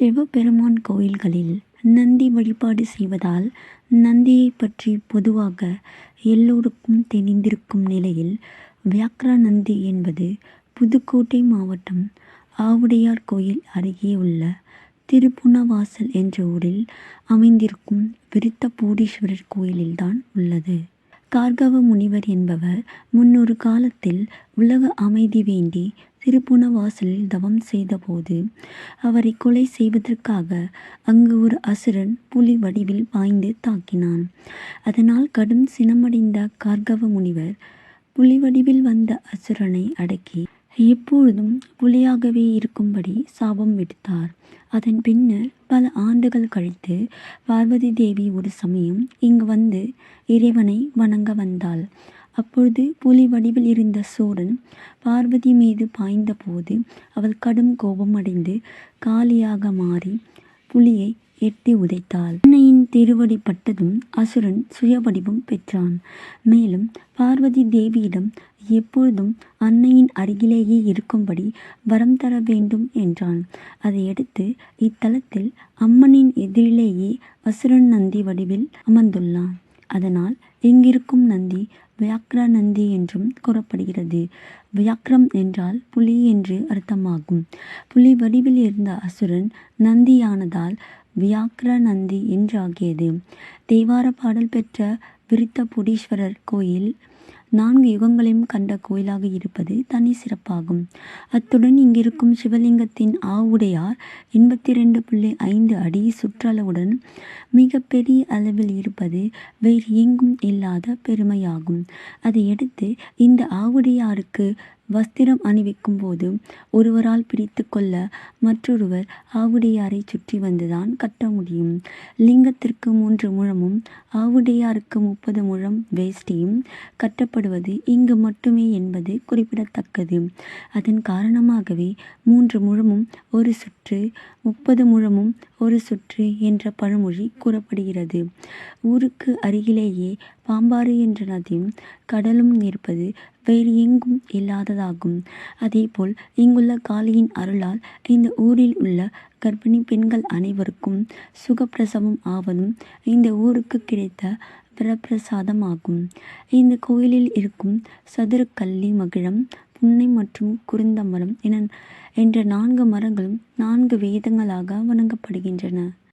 சிவபெருமான் கோயில்களில் நந்தி வழிபாடு செய்வதால் நந்தியைப் பற்றி பொதுவாக எல்லோருக்கும் தெரிந்திருக்கும் நிலையில் வியாக்ரநந்தி என்பது புதுக்கோட்டை மாவட்டம் ஆவுடையார் கோயில் அருகே உள்ள திருப்புணவாசல் என்ற ஊரில் அமைந்திருக்கும் விருத்தபூடீஸ்வரர் கோயிலில்தான் உள்ளது. கார்கவ முனிவர் என்பவர் முன்னொரு காலத்தில் உலக அமைதி வேண்டி திருப்புனவாசலில் தவம் செய்தபோது அவரை கொலை செய்வதற்காக அங்கு ஒரு அசுரன் புலி வடிவில் பாய்ந்து தாக்கினான். அதனால் கடும் சினமடைந்த கார்கவ முனிவர் புலி வடிவில் வந்த அசுரனை அடக்கி எப்பொழுதும் புலியாகவே இருக்கும்படி சாபம் விடுத்தார். அதன் பின்னர் பல ஆண்டுகள் கழித்து பார்வதி தேவி ஒரு சமயம் இங்கு வந்து இறைவனை வணங்க வந்தாள். அப்பொழுது புலி வடிவில் இருந்த சூரன் பார்வதி மீது பாய்ந்தபோது அவள் கடும் கோபமடைந்து காளியாக மாறி புலியை எட்டி உதைத்தாள். அன்னையின் திருவடி பட்டதும் அசுரன் சுயவடிவம் பெற்றான். மேலும் பார்வதி தேவியிடம் எப்பொழுதும் அன்னையின் அருகிலேயே இருக்கும்படி வரம் தர வேண்டும் என்றான். அதையடுத்து இத்தலத்தில் அம்மனின் எதிரிலேயே அசுரன் நந்தி வடிவில் அமர்ந்துள்ளான். அதனால் இங்கிருக்கும் நந்தி வியாக்ரநந்தி என்றும் கூறப்படுகிறது. வியாக்ரம் என்றால் புலி என்று அர்த்தமாகும். புலி வடிவில் இருந்த அசுரன் நந்தியானதால் வியாக்ரநந்தி என்றாகியது. தேவார பாடல் பெற்ற விருத்தபூடீஸ்வரர் கோயில் நான்கு யுகங்களையும் கண்ட கோயிலாக இருப்பது தனி சிறப்பாகும். அத்துடன் இங்கிருக்கும் சிவலிங்கத்தின் ஆவுடையார் எண்பத்திரண்டு புள்ளி ஐந்து அடி சுற்றளவுடன் மிகப்பெரிய அளவில் இருப்பது வேறு எங்கும் இல்லாத பெருமையாகும். அதையடுத்து இந்த ஆவுடையாருக்கு வஸ்திரம் அணிவிக்கும் போது ஒருவரால் பிடித்துக் கொள்ள மற்றொருவர் ஆவுடையாரை சுற்றி வந்துதான் கட்ட முடியும். லிங்கத்திற்கு மூன்று முழமும் ஆவுடையாருக்கு முப்பது முழம் வேஷ்டியும் கட்டப்படுவது இங்கு மட்டுமே என்பது குறிப்பிடத்தக்கது. அதன் காரணமாகவே மூன்று முழமும் ஒரு சுற்று முப்பது முழமும் ஒரு சுற்று என்ற பழமொழி கூறப்படுகிறது. ஊருக்கு அருகிலேயே பாம்பாறு என்ற நதியும் கடலும் இருப்பது வேறு எங்கும் இல்லாததாகும். அதேபோல் இங்குள்ள காளியின் அருளால் இந்த ஊரில் உள்ள கர்ப்பிணி பெண்கள் அனைவருக்கும் சுகப்பிரசவம் ஆவதும் இந்த ஊருக்கு கிடைத்த வரப்பிரசாதமாகும். இந்த கோயிலில் இருக்கும் சதுரக்கள்ளி மகிழம் புன்னை மற்றும் குருந்தமரம் என்ற நான்கு மரங்களும் நான்கு வேதங்களாக வணங்கப்படுகின்றன.